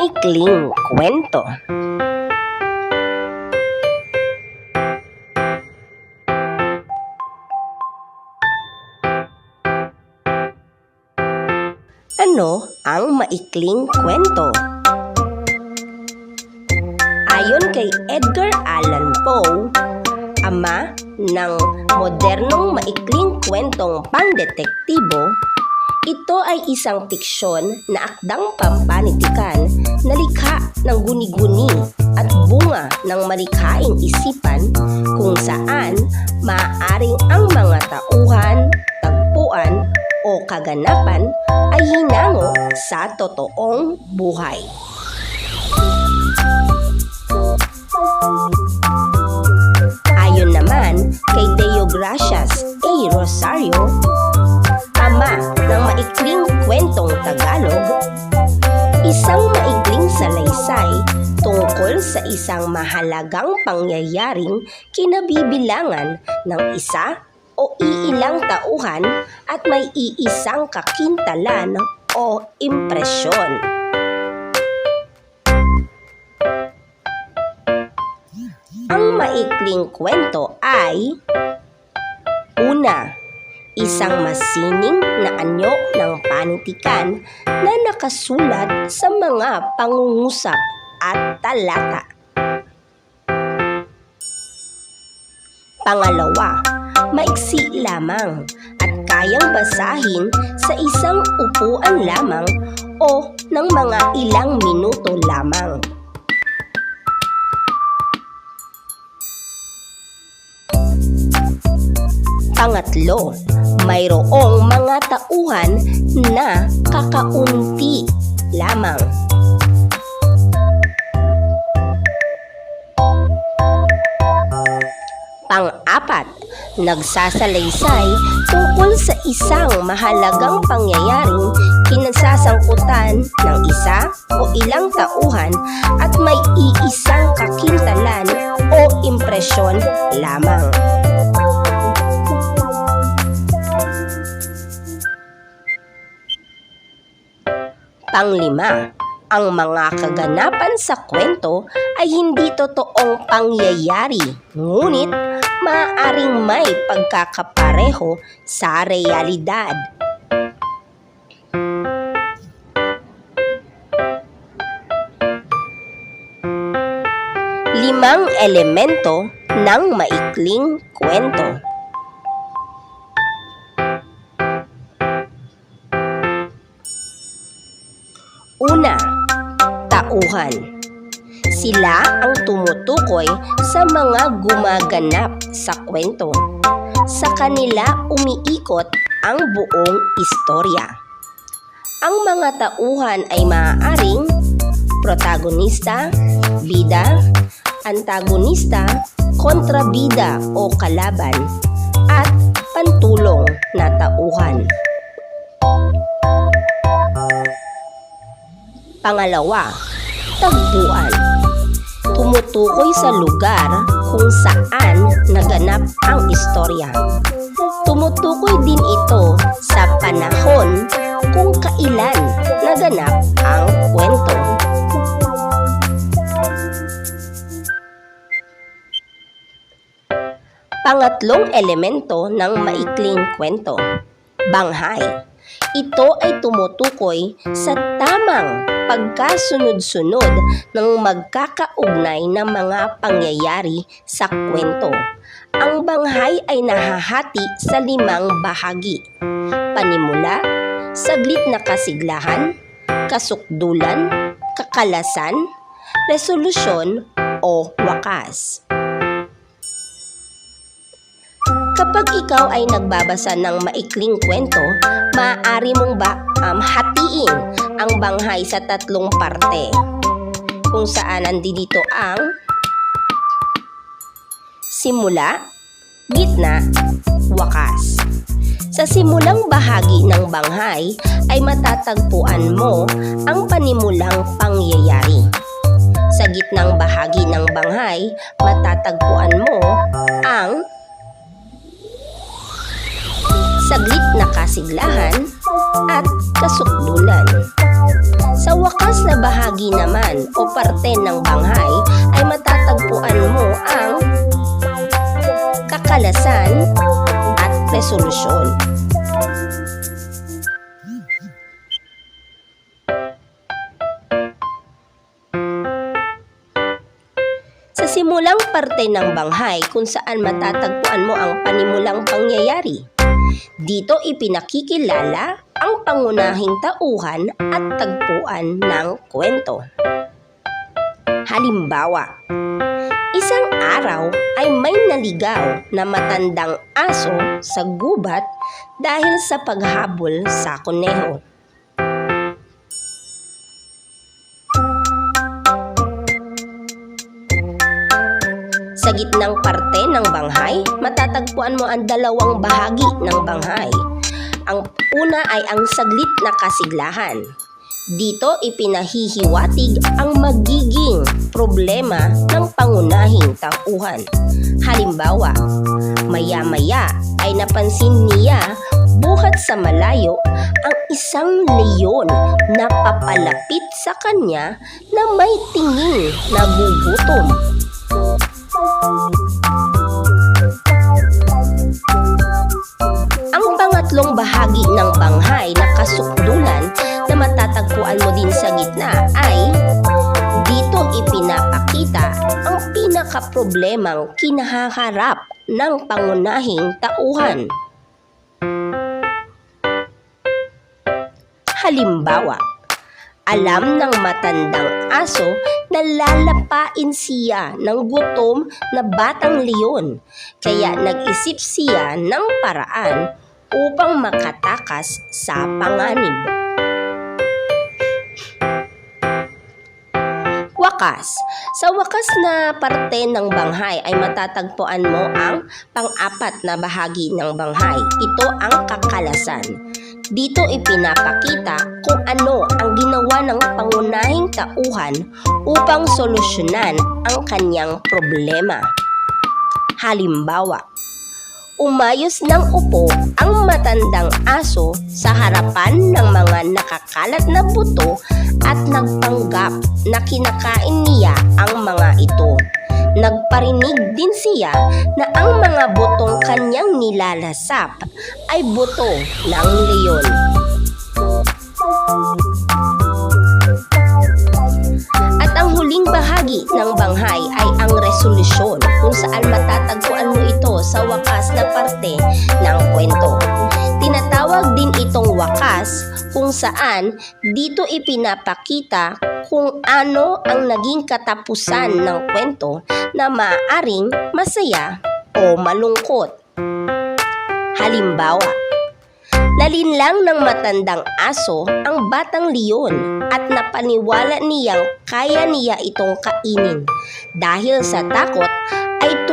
maikling kwento. Ano ang maikling kwento? Ayon kay Edgar Allan Poe, ama ng modernong maikling kwentong pangdetektibo, ito ay isang fiksyon na akdang pampanitikan na likha ng guni-guni at bunga ng malikhaing isipan kung saan maaaring ang mga tauhan, tagpuan o kaganapan ay hinango sa totoong buhay. Ayon naman kay Deo Gracias A. Rosario, ama ng maikling kwentong Tagalog, isang maikling salaysay tungkol sa isang mahalagang pangyayaring kinabibilangan ng isa o iilang tauhan at may iisang kakintalan o impresyon. Ang maikling kwento ay Una, isang masining na anyo ng panitikan na nakasulat sa mga pangungusap at talata. Pangalawa, maiksi lamang at kayang basahin sa isang upuan lamang o ng mga ilang minuto lamang. Pangatlo, mayroong mga tauhan na kakaunti lamang. Pang-apat, nagsasalaysay tungkol sa isang mahalagang pangyayaring kinasasangkutan ng isa o ilang tauhan at may iisang kakintalan o impresyon lamang. Panglima, ang mga kaganapan sa kwento ay hindi totoong pangyayari, ngunit maaaring may pagkakapareho sa realidad. Limang elemento ng maikling kwento. Tauhan. Sila ang tumutukoy sa mga gumaganap sa kwento. Sa kanila umiikot ang buong istorya. Ang mga tauhan ay maaaring protagonista, bida, antagonista, kontrabida o kalaban, at pantulong na tauhan. Pangalawa, tagpuan. Tumutukoy sa lugar kung saan naganap ang istorya. Tumutukoy din ito sa panahon kung kailan naganap ang kwento. Pangatlong elemento ng maikling kwento, banghay. Ito ay tumutukoy sa tamang pagkasunod-sunod ng magkakaugnay na mga pangyayari sa kwento. Ang banghay ay nahahati sa limang bahagi. Panimula, saglit na kasiglahan, kasukdulan, kakalasan, resolusyon o wakas. Kapag ikaw ay nagbabasa ng maikling kwento, maaari mong ba um, hatiin ang banghay sa tatlong parte. Kung saan nandito ang simula, gitna, wakas. Sa simulang bahagi ng banghay ay matatagpuan mo ang panimulang pangyayari. Sa gitnang bahagi ng banghay, matatagpuan mo ang saglit na kasiglahan at kasukdulan. Sa wakas na bahagi naman o parte ng banghay ay matatagpuan mo ang kakalasan at resolusyon. Sa simulang parte ng banghay kung saan matatagpuan mo ang panimulang pangyayari. Dito ipinakikilala ang pangunahing tauhan at tagpuan ng kwento. Halimbawa, isang araw ay may naligaw na matandang aso sa gubat dahil sa paghabol sa kuneho. Sa gitnang parte ng banghay, matatagpuan mo ang dalawang bahagi ng banghay. Ang una ay ang saglit na kasiglahan. Dito ipinahihiwatig ang magiging problema ng pangunahing tauhan. Halimbawa, maya-maya ay napansin niya buhat sa malayo ang isang leyon na papalapit sa kanya na may tingin na gugutom. Pangatlong bahagi ng banghay na kasukdulan na matatagpuan mo din sa gitna ay dito ipinapakita ang pinakaproblemang kinahaharap ng pangunahing tauhan. Halimbawa, alam ng matandang aso na lalapain siya ng gutom na batang leon. Kaya nag-isip siya ng paraan upang makatakas sa panganib. Wakas. Sa wakas na parte ng banghay ay matatagpuan mo ang pang-apat na bahagi ng banghay. Ito ang kakalasan. Dito ipinapakita kung ano ang ginawa ng pangunahing tauhan upang solusyonan ang kanyang problema. Halimbawa, umayos ng upo ang matandang aso sa harapan ng mga nakakalat na buto at nagpanggap na kinakain niya ang mga ito. Nagparinig din siya na ang mga butong kanyang nilalasap ay buto ng leyon. At ang huling bahagi ng banghay ay ang resolusyon kung saan matatagpuan mo ito sa wakas na parte ng kwento. Tinatawag din itong wakas kung saan dito ipinapakita kung ano ang naging katapusan ng kwento na maaaring masaya o malungkot. Halimbawa, nalinlang ng matandang aso ang batang leon at napaniwala niyang kaya niya itong kainin. Dahil sa takot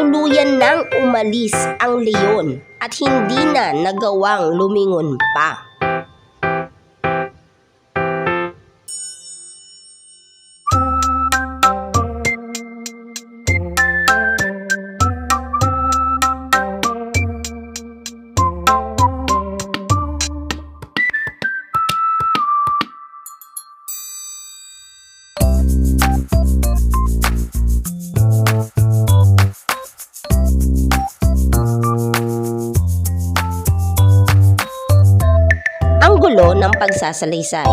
tuluyan nang umalis ang leon at hindi na nagawang lumingon pa. ang pagsasalaysay.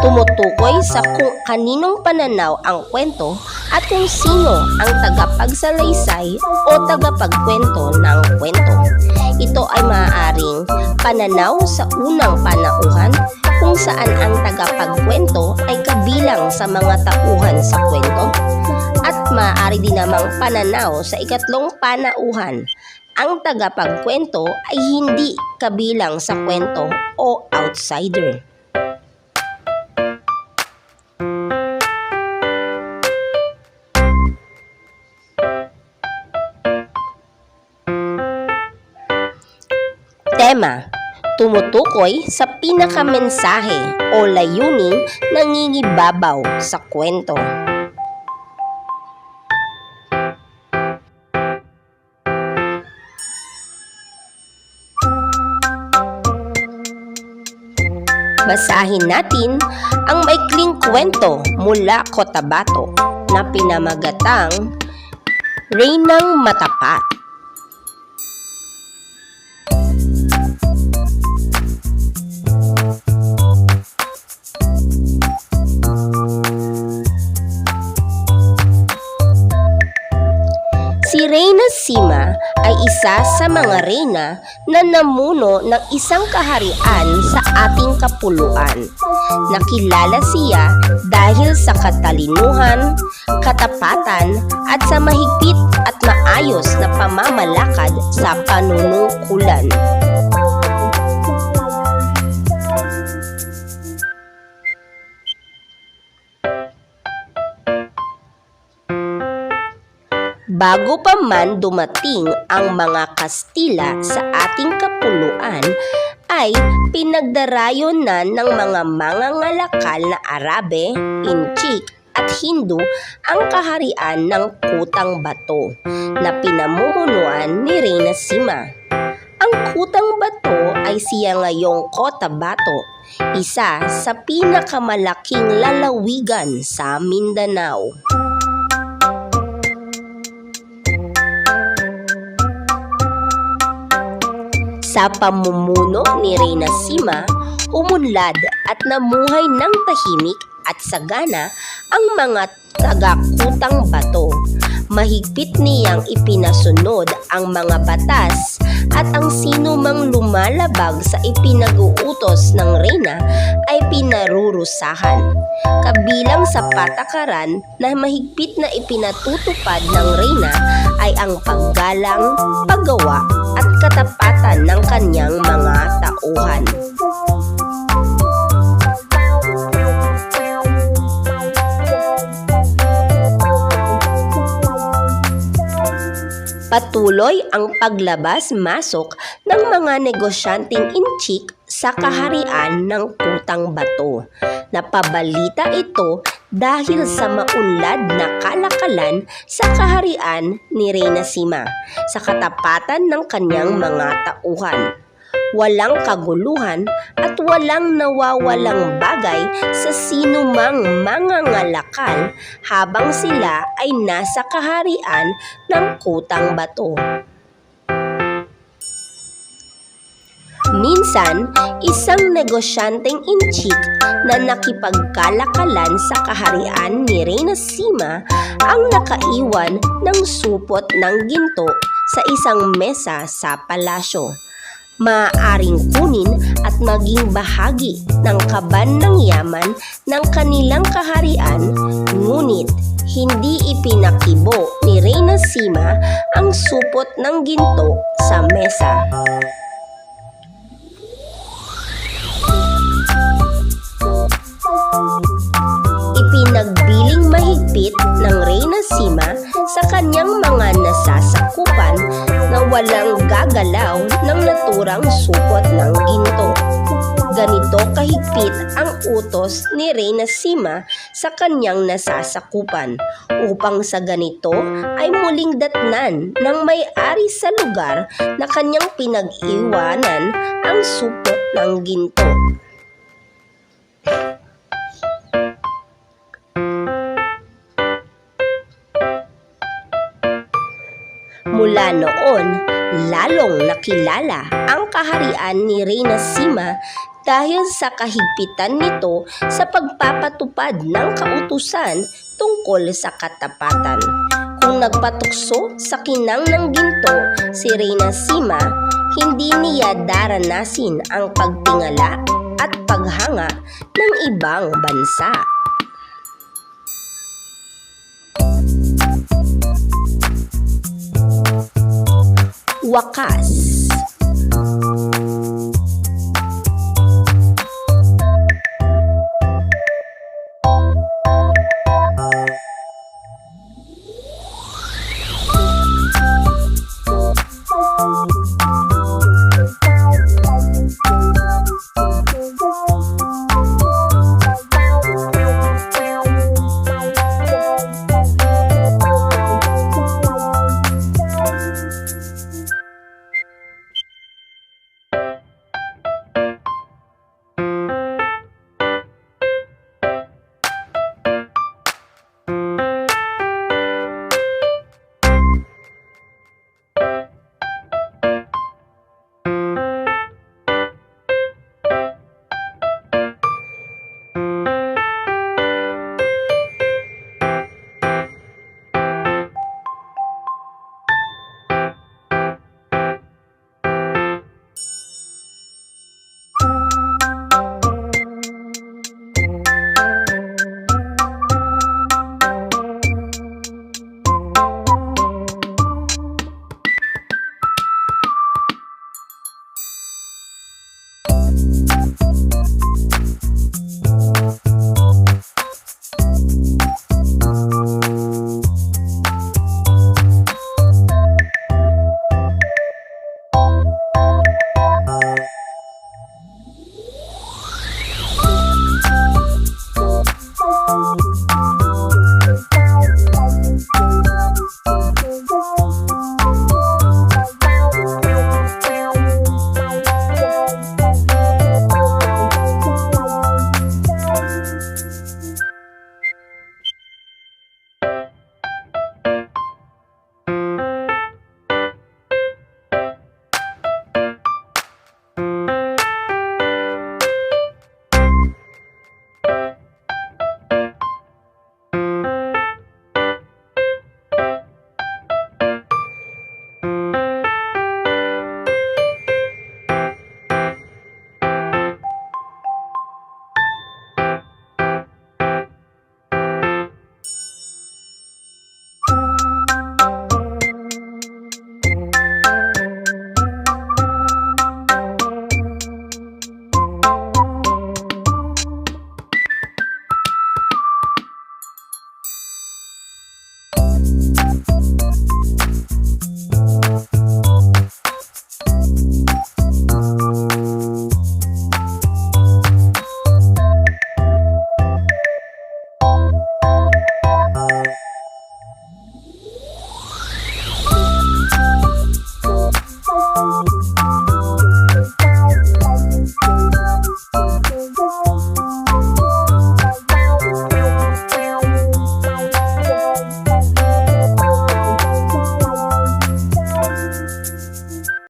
Tumutukoy sa kung kaninong pananaw ang kwento at kung sino ang tagapagsalaysay o tagapagkwento ng kwento. Ito ay maaaring pananaw sa unang panauhan kung saan ang tagapagkwento ay kabilang sa mga tauhan sa kwento at maaari din namang pananaw sa ikatlong panauhan ang tagapagkwento ay hindi kabilang sa kwento o outsider. Tema Tumutukoy sa pinakamensahe o layuning nangingibabaw sa kwento. Basahin natin ang maikling kwento mula Cotabato na pinamagatang Reynang Matapat. Isa sa mga reyna na namuno ng isang kaharian sa ating kapuluan. Nakilala siya dahil sa katalinuhan, katapatan at sa mahigpit at maayos na pamamalakad sa panunukulan. Bago pa man dumating ang mga Kastila sa ating kapuluan, ay pinagdarayon na ng mga mangangalakal na Arabe, Inchik at Hindu ang kaharian ng Kutang Bato na pinamumunuan ni Reyna Sima. Ang Kutang Bato ay siya ngayong Kota Bato, isa sa pinakamalaking lalawigan sa Mindanao. Sa pamumuno ni Reyna Sima, umunlad at namuhay ng tahimik at sagana ang mga tagakutang bato. Mahigpit niyang ipinasunod ang mga batas at ang sino mang lumalabag sa ipinag-uutos ng reyna ay pinarurusahan. Kabilang sa patakaran na mahigpit na ipinatutupad ng reyna ay ang paggalang, paggawa at katapatan ng kanyang mga tauhan. Patuloy ang paglabas-masok ng mga negosyanteng inchik sa kaharian ng Kutang Bato. Napabalita ito dahil sa maunlad na kalakalan sa kaharian ni Reyna Sima sa katapatan ng kanyang mga tauhan. Walang kaguluhan at walang nawawalang bagay sa sino mang mga ngalakal habang sila ay nasa kaharian ng Kutang Bato. Minsan, isang negosyanteng inchik na nakipagkalakalan sa kaharian ni Reyna Sima ang nakaiwan ng supot ng ginto sa isang mesa sa palasyo. Maaaring kunin at maging bahagi ng kaban ng yaman ng kanilang kaharian, ngunit hindi ipinakibo ni Reyna Sima ang supot ng ginto sa mesa. Ipinagbiling mahigpit ng Reyna sa kanyang mga nasasakupan na walang gagalaw ng naturang supot ng ginto. Ganito kahigpit ang utos ni Reyna Sima sa kanyang nasasakupan upang sa ganito ay muling datnan ng may-ari sa lugar na kanyang pinag-iwanan ang supot ng ginto. Mula noon, lalong nakilala ang kaharian ni Reyna Sima dahil sa kahigpitan nito sa pagpapatupad ng kautusan tungkol sa katapatan. Kung nagpatukso sa kinang ng ginto si Reyna Sima, hindi niya daranasin ang pagtingala at paghanga ng ibang bansa. Wakas,